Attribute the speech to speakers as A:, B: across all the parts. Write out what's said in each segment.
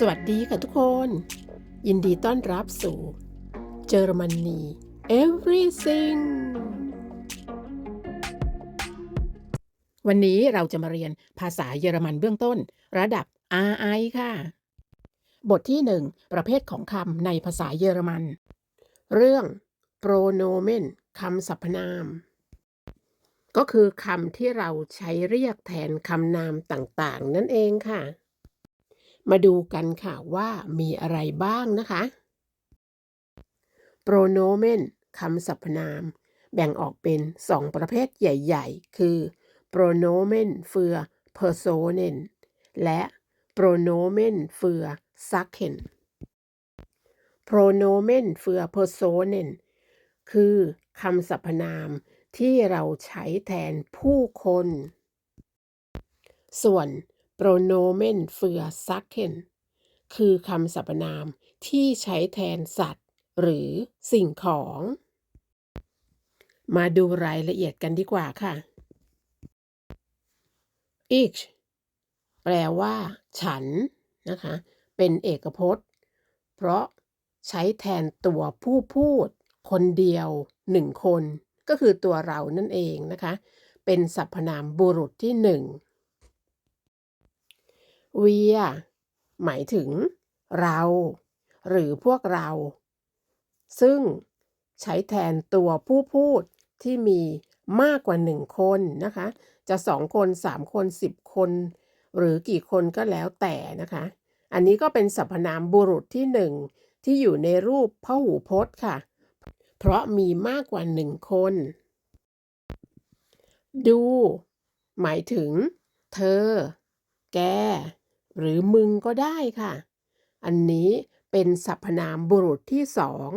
A: สวัสดีค่ะทุกคน ยินดีต้อนรับสู่เยอรมนี everything วันนี้เราจะมาเรียนภาษาเยอรมันเบื้องต้น ระดับ RI ค่ะ บทที่ 1 ประเภทของคำในภาษาเยอรมัน เรื่อง pronomen คำสรรพนาม ก็คือคำที่เราใช้เรียกแทนคำนามต่างๆ นั่นเองค่ะ มาดูกันค่ะว่ามีอะไรบ้างนะคะ pronomen คำสรรพนาม แบ่งออกเป็น2ประเภทใหญ่ ๆ คือ pronomen für personen และ pronomen für Sachen pronomen für personen คือคำสรรพนามที่เราใช้แทนผู้คน ส่วน pronomen für Sachen คือคำสรรพนามที่ใช้แทนสัตว์ หรือสิ่งของ มาดูรายละเอียดกันดีกว่าค่ะ ich แปลว่า ฉัน นะคะ เป็นเอกพจน์ เพราะใช้แทนตัวผู้พูด คนเดียวหนึ่งคน ก็คือตัวเรานั่นเองนะคะ เป็นสรรพนามบุรุษที่หนึ่ง wir หมายถึงเรา หรือพวกเรา ซึ่งใช้แทนตัวผู้พูดที่มีมากกว่าหนึ่งคนนะคะ จะสองคนสามคนสิบคน หรือกี่คนก็แล้วแต่นะคะ อันนี้ก็เป็นสรรพนามบุรุษที่หนึ่งที่อยู่ในรูปพหูพจน์ค่ะ เพราะมีมากกว่าหนึ่งคน ดู หมายถึง เธอ แก หรือมึงก็ได้ค่ะ อันนี้เป็นสรรพนามบุรุษที่สอง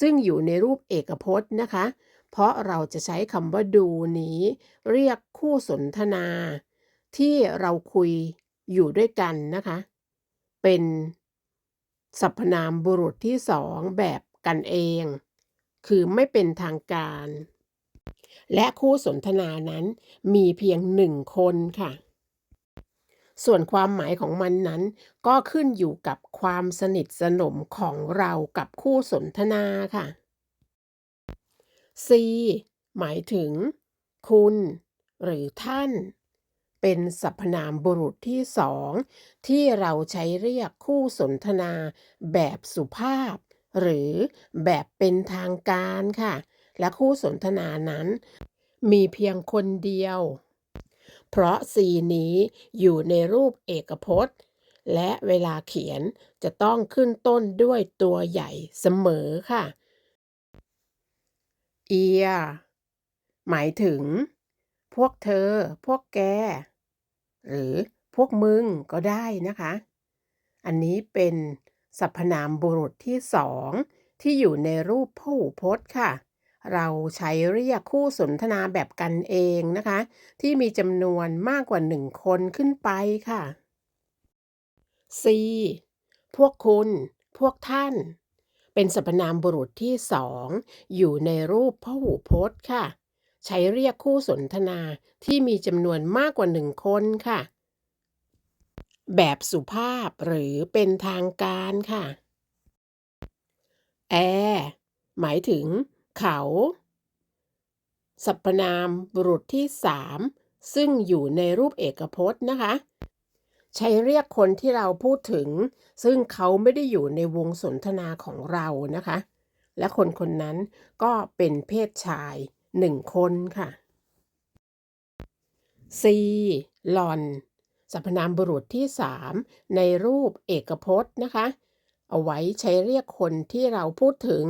A: ซึ่งอยู่ในรูปเอกพจน์นะคะ เพราะเราจะใช้คำว่าดูนี้ เรียกคู่สนทนา ที่เราคุยอยู่ด้วยกันนะคะ เป็นสรรพนามบุรุษที่สองแบบกันเอง คือไม่เป็นทางการ และคู่สนทนานั้นมีเพียงหนึ่งคนค่ะ ส่วนความหมายของมันนั้น ก็ขึ้นอยู่กับความสนิทสนมของเรากับคู่สนทนาค่ะ C หมายถึง คุณ หรือท่าน เป็นสรรพนามบุรุษที่สองที่เราใช้เรียกคู่สนทนาแบบสุภาพ หรือแบบเป็นทางการค่ะ และคู่สนทนานั้น มีเพียงคนเดียว เพราะ C นี้อยู่ในรูปเอกพจน์ และเวลาเขียนจะต้องขึ้นต้นด้วยตัวใหญ่เสมอค่ะ ear หมายถึง พวกเธอ พวกแก หรือพวกมึงก็ได้นะคะ อันนี้เป็นสรรพนามบุรุษที่สองที่อยู่ในรูปผู้พจน์ค่ะ เราใช้เรียกคู่สนทนาแบบกันเองนะคะ ที่มีจำนวนมากกว่าหนึ่งคนขึ้นไปค่ะ C พวกคุณ พวกท่าน เป็นสรรพนามบุรุษที่สอง อยู่ในรูปพหูพจน์ค่ะ ใช้เรียกคู่สนทนาที่มีจำนวนมากกว่าหนึ่งคนค่ะ แบบสุภาพหรือเป็นทางการค่ะ แอ หมายถึง เขา สรรพนามบุรุษที่สามซึ่งอยู่ในรูปเอกพจน์นะคะ ใช้เรียกคนที่เราพูดถึง ซึ่งเขาไม่ได้อยู่ในวงสนทนาของเรานะคะ และคนคนนั้นก็เป็นเพศชายหนึ่งคนค่ะ C หลอนสรรพนามบุรุษที่สามในรูปเอกพจน์นะคะ เอาไว้ใช้เรียกคนที่เราพูดถึง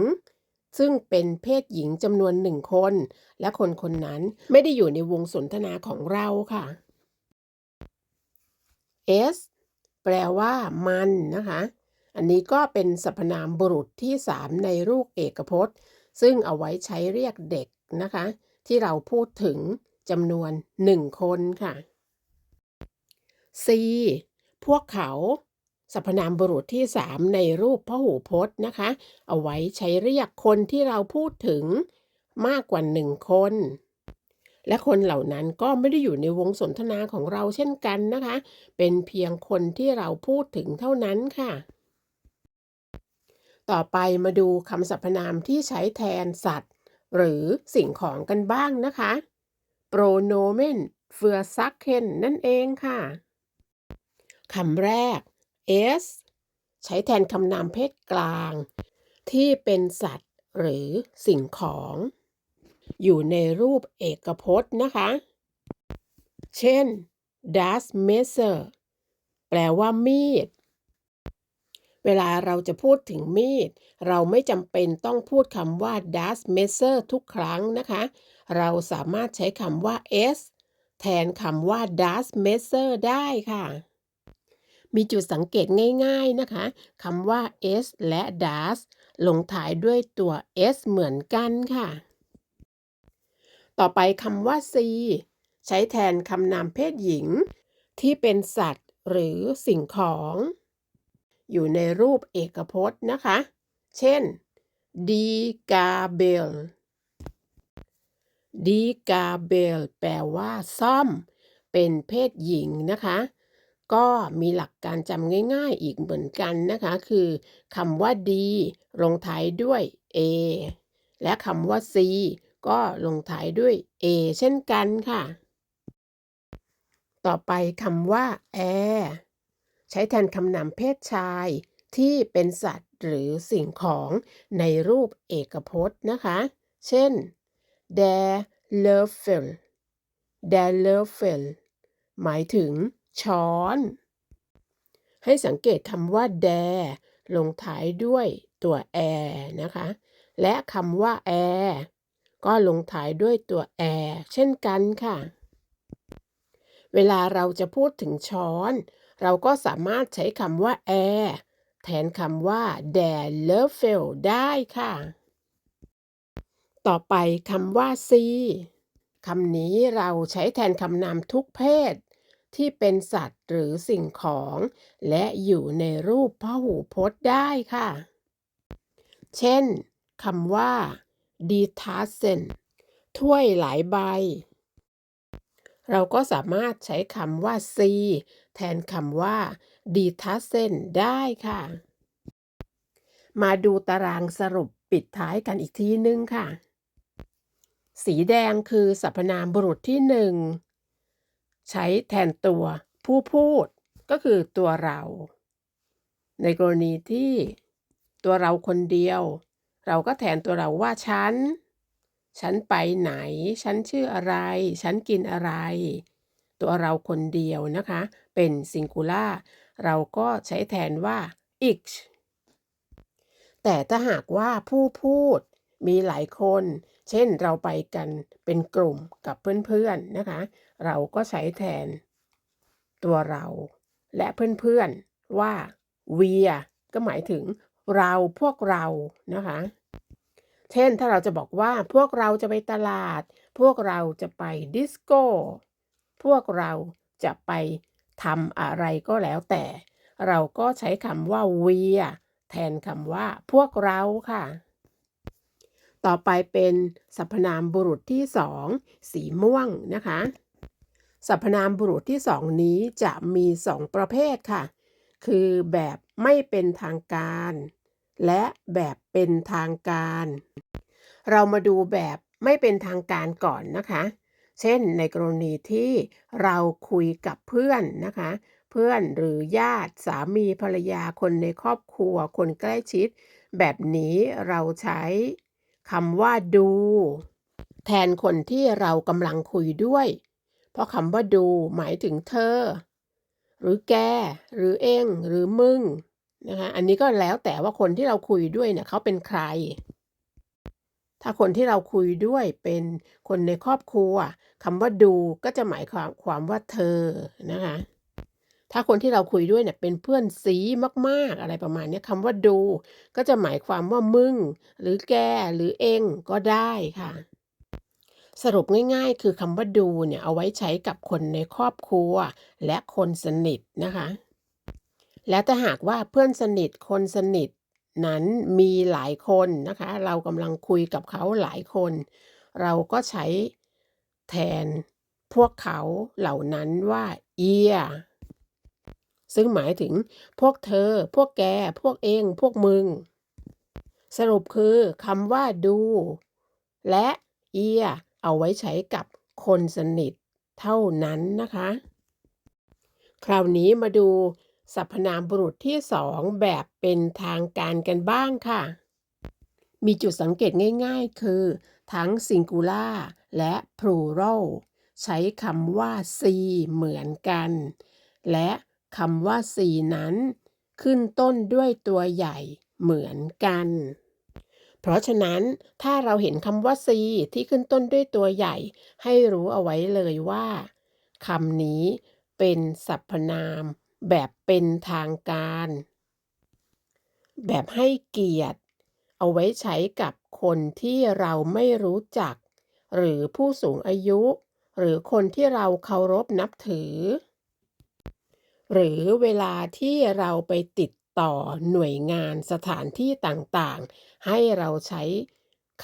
A: ซึ่งเป็นเพศหญิงจำนวนหนึ่งคน และคนคนนั้นไม่ได้อยู่ในวงสนทนาของเราค่ะ S แปลว่ามันนะคะ อันนี้ก็เป็นสรรพนามบุรุษที่สามในรูปเอกพจน์ ซึ่งเอาไว้ใช้เรียกเด็กนะคะ ที่เราพูดถึงจำนวนหนึ่งคนค่ะ C พวกเขา สรรพนามบุรุษที่สามในรูปพหูพจน์นะคะ เอาไว้ใช้เรียกคนที่เราพูดถึงมากกว่าหนึ่งคน และคนเหล่านั้นก็ไม่ได้อยู่ในวงสนทนาของเราเช่นกันนะคะ เป็นเพียงคนที่เราพูดถึงเท่านั้นค่ะ ต่อไปมาดูคำสรรพนามที่ใช้แทนสัตว์ หรือสิ่งของกันบ้างนะคะ pronomen für Sachen นั่นเองค่ะคำแรก s ใช้แทนคำนามเพศกลาง ที่เป็นสัตว์หรือสิ่งของ อยู่ในรูปเอกพจน์นะคะ เช่น das Messer แปลว่ามีด เวลาเราจะพูดถึงมีด เราไม่จำเป็นต้องพูดคำว่า das Messer ทุกครั้งนะคะ เราสามารถใช้คำว่า s แทนคำว่า das Messer ได้ค่ะ มีจุดสังเกตง่ายๆนะคะคำว่า s และ das ลงท้ายด้วยตัว s เหมือนกันค่ะ ต่อไปคำว่า c ใช้แทนคำนามเพศหญิง ที่เป็นสัตว์หรือสิ่งของ อยู่ในรูปเอกพจน์นะคะ เช่น die Gabel die Gabel แปลว่าซ่อม เป็นเพศหญิงนะคะ ก็มีหลักการจำง่ายๆอีกเหมือนกันนะคะ คือคำว่า d ลงท้ายด้วย a และคำว่า c ก็ลงท้ายด้วย a เช่นกันค่ะ ต่อไปคำว่า air ใช้แทนคำนามเพศชายที่เป็นสัตว์หรือสิ่งของในรูปเอกพจน์นะคะ เช่น der Löffel der Löffel หมายถึง ช้อน ให้สังเกตคำว่า der ลงท้ายด้วยตัว air นะคะ และคำว่า air ก็ลงท้ายด้วยตัว air เช่นกันค่ะ เวลาเราจะพูดถึงช้อน เราก็สามารถใช้คำว่า air แทนคำว่า der Löffel ได้ค่ะ ต่อไปคำว่า c คำนี้เราใช้แทนคำนามทุกเพศ ที่เป็นสัตว์หรือสิ่งของ และอยู่ในรูปพหูพจน์ได้ค่ะ เช่นคำว่า die Tassen ถ้วยหลายใบ เราก็สามารถใช้คำว่า c แทนคำว่า die Tassen ได้ค่ะ มาดูตารางสรุปปิดท้ายกันอีกทีนึงค่ะ สีแดงคือสรรพนามบุรุษที่หนึ่ง ใช้แทนตัวผู้พูดก็คือตัวเรา ในกรณีที่ตัวเราคนเดียว เราก็แทนตัวเราว่าฉัน ฉันไปไหน ฉันชื่ออะไร ฉันกินอะไร ตัวเราคนเดียวนะคะ เป็นซิงคูล่าเราก็ใช้แทนว่า ich แต่ถ้าหากว่าผู้พูดมีหลายคน เช่นเราไปกันเป็นกลุ่มกับเพื่อนๆนะคะ เราก็ใช้แทนตัวเรา และเพื่อนๆว่า we ก็หมายถึงเราพวกเรานะคะ เช่นถ้าเราจะบอกว่าพวกเราจะไปตลาด พวกเราจะไปดิสโก้ พวกเราจะไปทำอะไรก็แล้วแต่ เราก็ใช้คำว่า we แทนคำว่าพวกเราค่ะ ต่อไปเป็นสรรพนามบุรุษที่สองสีม่วงนะคะ สรรพนามบุรุษที่สองนี้จะมีสองประเภทค่ะ คือแบบไม่เป็นทางการ และแบบเป็นทางการ เรามาดูแบบไม่เป็นทางการก่อนนะคะ เช่นในกรณีที่เราคุยกับเพื่อนนะคะ เพื่อนหรือญาติสามีภรรยาคนในครอบครัวคนใกล้ชิด แบบนี้เราใช้ คำว่าดู แทนคนที่เรากำลังคุยด้วย เพราะคำว่าดูหมายถึงเธอ หรือแก หรือเองหรือมึงนะคะอันนี้ก็แล้วแต่ว่าคนที่เราคุยด้วยเนี่ยเขาเป็นใคร ถ้าคนที่เราคุยด้วยเป็นคนในครอบครัวคำว่าดูก็จะหมายความความว่าเธอนะคะ ถ้าคนที่เราคุยด้วยเนี่ยเป็นเพื่อนสีมากๆอะไรประมาณนี้คำว่าดู ก็จะหมายความว่ามึง หรือแกหรือเองก็ได้ค่ะ สรุปง่ายๆ คือคำว่าดูเนี่ยเอาไว้ใช้กับคนในครอบครัว และคนสนิทนะคะ และถ้าหากว่าเพื่อนสนิทคนสนิทนั้นมีหลายคนนะคะ เรากำลังคุยกับเขาหลายคน เราก็ใช้แทนพวกเขาเหล่านั้นว่า ihr ซึ่งหมายถึงพวกเธอ พวกแก พวกเอง พวกมึง สรุปคือคำว่าดู และ ihr เอาไว้ใช้กับคนสนิทเท่านั้นนะคะ คราวนี้มาดูสรรพนามบุรุษที่สองแบบเป็นทางการกันบ้างค่ะ มีจุดสังเกตง่ายๆ คือ ทั้ง singular และ plural ใช้คำว่า c เหมือนกัน และ คำว่า c นั้น ขึ้นต้นด้วยตัวใหญ่เหมือนกัน เพราะฉะนั้นถ้าเราเห็นคำว่า c ที่ขึ้นต้นด้วยตัวใหญ่ ให้รู้เอาไว้เลยว่าคำนี้เป็นสรรพนามแบบเป็นทางการ แบบให้เกียรติ เอาไว้ใช้กับคนที่เราไม่รู้จัก หรือผู้สูงอายุ หรือคนที่เราเคารพนับถือ หรือเวลาที่เราไปติดต่อหน่วยงานสถานที่ต่างๆ ให้เราใช้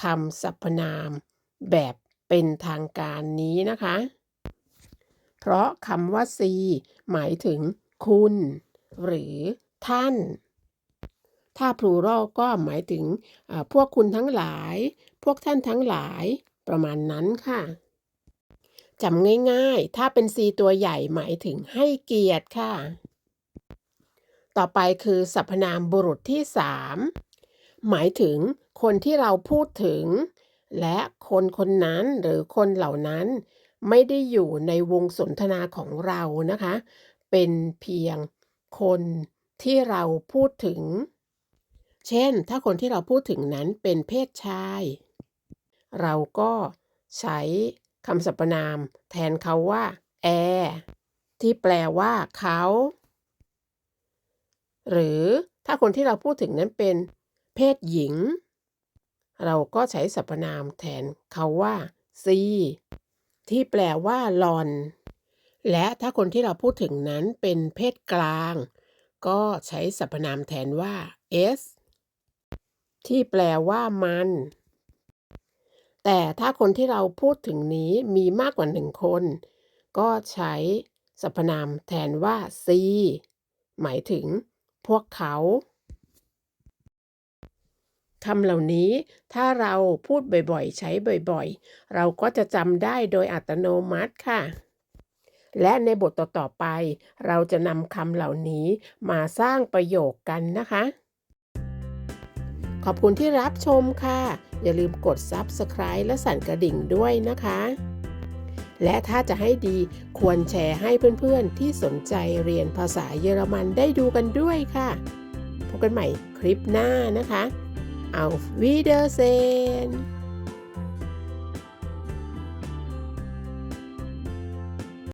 A: คำสรรพนามแบบเป็นทางการนี้นะคะ เพราะคำว่า C หมายถึงคุณ หรือท่าน ถ้า plural ก็หมายถึงพวกคุณทั้งหลาย พวกท่านทั้งหลายประมาณนั้นค่ะ จำง่ายๆ ถ้าเป็น C ตัวใหญ่หมายถึงให้เกียรติค่ะ ต่อไปคือสรรพนามบุรุษที่ 3 หมายถึงคนที่เราพูดถึง และคนคนนั้นหรือคนเหล่านั้นไม่ได้อยู่ในวงสนทนาของเรานะคะ เป็นเพียงคนที่เราพูดถึง เช่น ถ้าคนที่เราพูดถึงนั้นเป็นเพศชาย เราก็ใช้ คำสรรพนาม แทนเขาว่าแอที่แปลว่าเขา หรือถ้าคนที่เราพูดถึงนั้นเป็นเพศหญิง เราก็ใช้สรรพนามแทนเขาว่าซีที่แปลว่าหลอน และถ้าคนที่เราพูดถึงนั้นเป็นเพศกลาง ก็ใช้สรรพนามแทนว่า s ที่แปลว่ามัน แต่ถ้าคนที่เราพูดถึงนี้มีมากกว่าหนึ่งคน ก็ใช้สรรพนามแทนว่า c หมายถึงพวกเขาคำเหล่านี้ถ้าเราพูดบ่อยๆ ใช้บ่อยๆ เราก็จะจำได้โดยอัตโนมัติค่ะ และในบทต่อๆไป เราจะนำคำเหล่านี้มาสร้างประโยคกันนะคะ ขอบคุณที่รับชมค่ะ อย่าลืมกด Subscribe และสั่นกระดิ่งด้วยนะคะ และถ้าจะให้ดีควรแชร์ให้เพื่อนๆ ที่สนใจเรียนภาษาเยอรมันได้ดูกันด้วยค่ะ พบกันใหม่คลิปหน้านะคะ Auf Wiedersehen